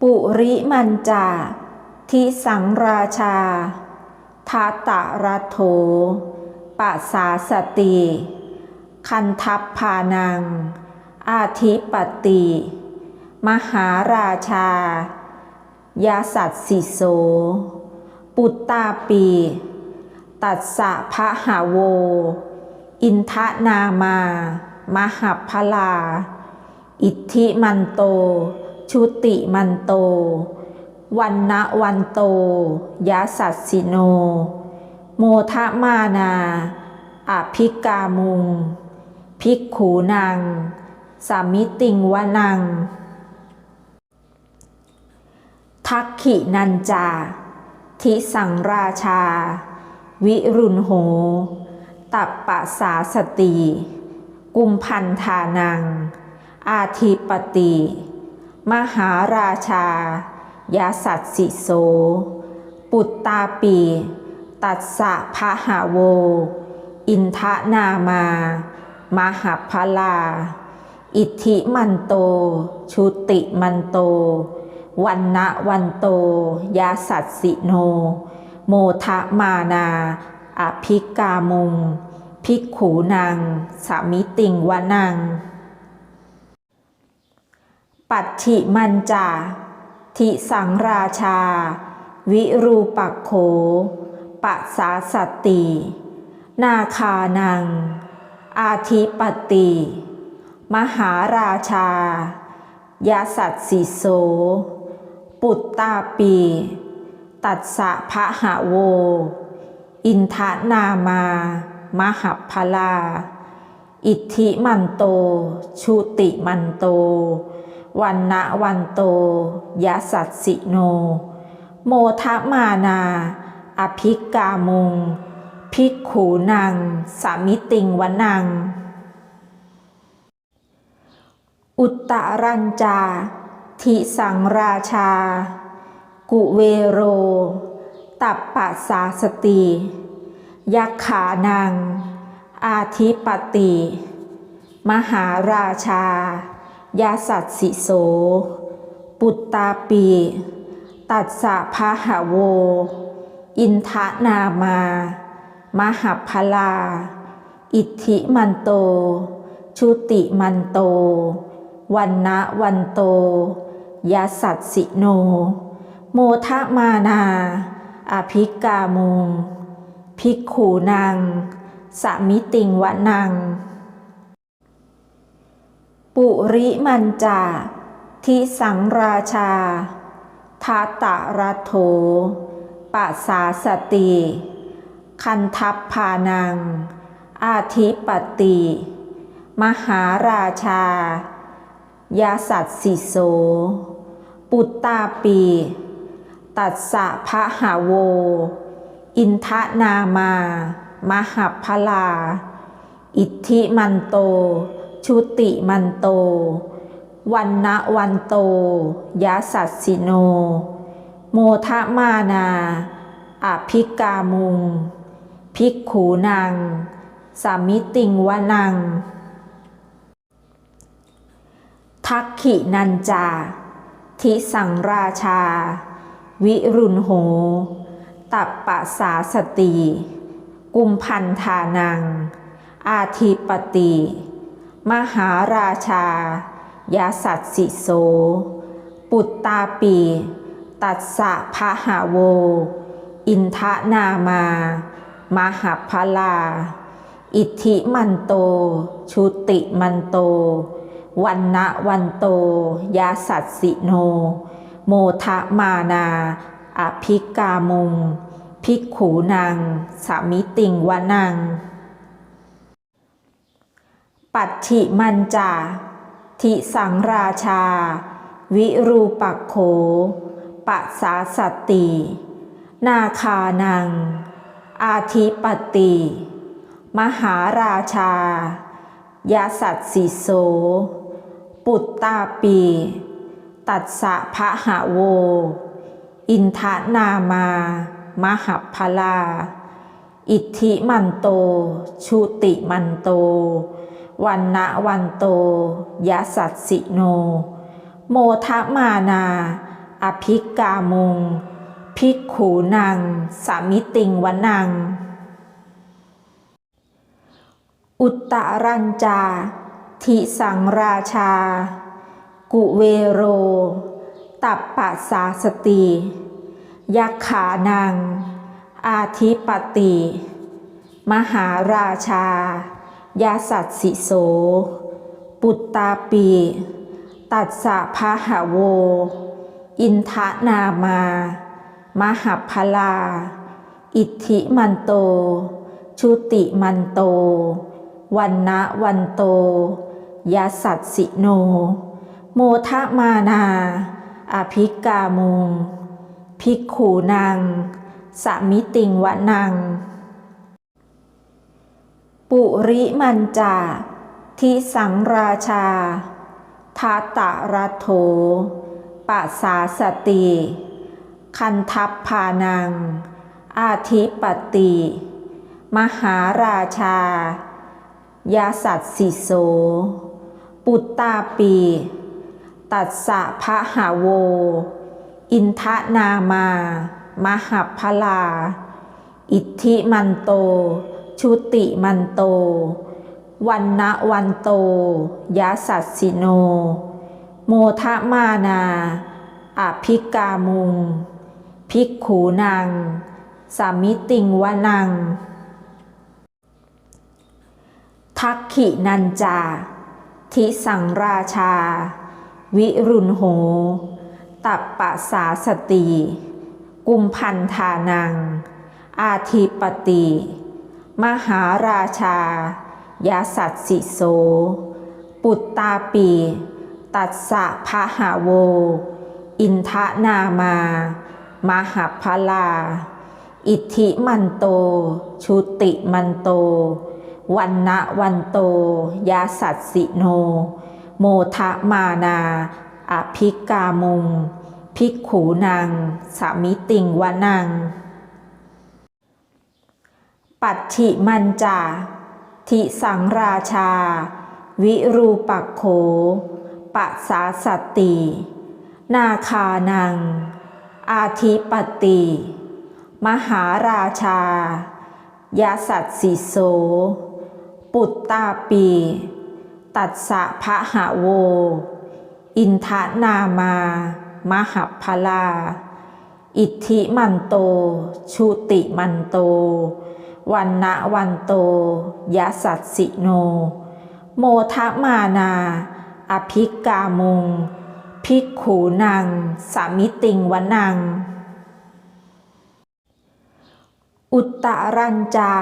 ปุริมันจา ทิสังราชาทาตะรัโถปัสสาสติ คันทัพพานัง อาทิปติ มหาราชา ยาสัตสิโส ปุตตาปี ตัสสะพะหาโว อินทะนามา มหัพพลา อิทธิมันโต ชุติมันโต วันนะวันโตยาสัสสิโน โมทะมานาอภิกามุง ภิกขูนางสามิติงวนัง ทักขินันจา ทิสังราชา วิรุณโห ตัปปะสาสติ กุมพันธานัง อาทิปติ มหาราชายาสัตสิโส ปุตตาปี ตัสสะพะหาโว อินทะนามา มหัพลา อิทธิมันโต ชุติมันโต วันนะวันโต ยาสัตสิโน โมทะมานา อภิกามุง ภิกขูนางสามิติงวนัง ปัจฉิมันจาทิสังราชา วิรูปักโขปะสาสตติ นาคานัง อาทิปติ มหาราชายาสัตสิโส ปุตตาปี ตัสสะพะหาโว อินทะนามามหัพพลา อิทธิมันโต ชุติมันโต วันนะวันโตยะสัตสิโน โมทะมานา อภิกามุง ภิกขูนังสามิติงวันัง อุตตรัญจา ทิสังราชา กุเวโร ตัปปะสาสติยักขานัง อาทิปติ มหาราชา ยาสัตสิโส ปุตตาปี ตัสสะพะหาโว อินทะนามา มหัพลา อิทธิมันโต ชุติมันโต วันนะวันโต ยาสัตสิโน โมทะมานา อภิกามุง ภิกขูนางสมิติงวะนัง ปุริมันจา ทิสังราชาทาตะรัโถปัสสาสติ คันทัพพานัง อาทิปติ มหาราชา ยาสัตสิโส ปุตตาปี ตัสสะพะหาโว อินทะนามา มหัพพลา อิทธิมันโต ชุติมันโต วันนะวันโตยาสัตสิโน โมทะมานาอภิกามุง ภิกขูนางสามิติงวนัง ทักขินันจา ทิสังราชา วิรุณโห ตัปปะสาสติ กุมพันธานัง อาทิปติ มหาราชายาสัตสิโส ปุตตาปี ตัสสะพะหาโว อินทะนามา มหัพพลา อิทธิมันโต ชุติมันโต วันนะวันโต ยาสัตสิโน โมทะมานา อภิกามุง ภิกขูนางสามิติงวนัง ปัจฉิมันจาทิสังราชา วิรูปักโขปะสาสติ นาคานัง อาทิปติ มหาราชายาสัตสิโส ปุตตาปี ตัสสะพะหะโว อินทะนามามหัพพลา อิทธิมันโตชุติมันโต วันนะวันโตยะสัตสิโน โมทะมานา อภิกามุง ภิกขูนัง สามิติงวนัง อุตตรัญจา ทิสังราชา กุเวโร ตัปปะสาสติยักขานัง อาทิปติ มหาราชา ยาสัตสิโส ปุตตาปี ตัสสะพะหะโว อินทะนามา มหัพลา อิทธิมันโต ชุติมันโต วันนะวันโต ยาสัตสิโน โมทะมานา อภิกามุง ภิกขูนางสมิติงวะนัง ปุริมันจา ทิสังราชา ทาตะรัโถปัสสาสติ คันทัพพานัง อาทิปติ มหาราชา ยาสัตสิโส ปุตตาปี ตัสสะพะหาโว อินทะนามา มหัพพลา อิทธิมันโต ชุติมันโต วันนะวันโตยาสัตสิโน โมทะมานาอภิกามุง ภิกขูนังสามิติงวนัง ทักขินันจา ทิสังราชา วิรุณโห ตัปปะสาสติ กุมพันธานัง อาทิปติ มหาราชายาสัตสิโส ปุตตาปี ตัสสะพะหาโว อินทะนามา มหัพลา อิทธิมันโต ชุติมันโต วันนะวันโต ยาสัตสิโน โมทะมานา อภิกามุง ภิกขูนางสามิติงวนัง ปัจฉิมันจาทิสังราชา วิรูปักโขปะสาสตติ นาคานัง อาทิปติ มหาราชายาสัตสิโส ปุตตาปี ตัสสะพะหะโว อินทะนามามหัพพลา อิทธิมันโตชุติมันโต วันนะวันโตยะสัตสิโน โมทะมานา อภิกามุง ภิกขูนังสามิติงวนัง อุตตรัญจา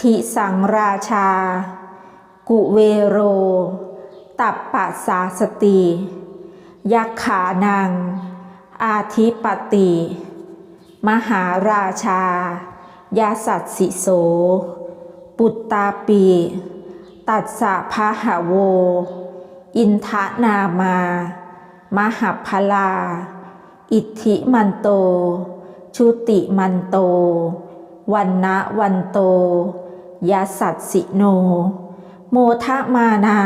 ทิสังราชา กุเวโร ตัปปะสาสติยักขานัง อาทิปติ มหาราชา ยาสัตสิโส ปุตตาปี ตัสสะพะหะโว อินทะนามา มหัพลา อิทธิมันโต ชุติมันโต วันนะวันโต ยาสัตสิโน โมทะมานา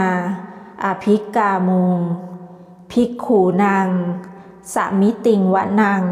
อภิกามุง ภิกขูนางสามิติงวะนัง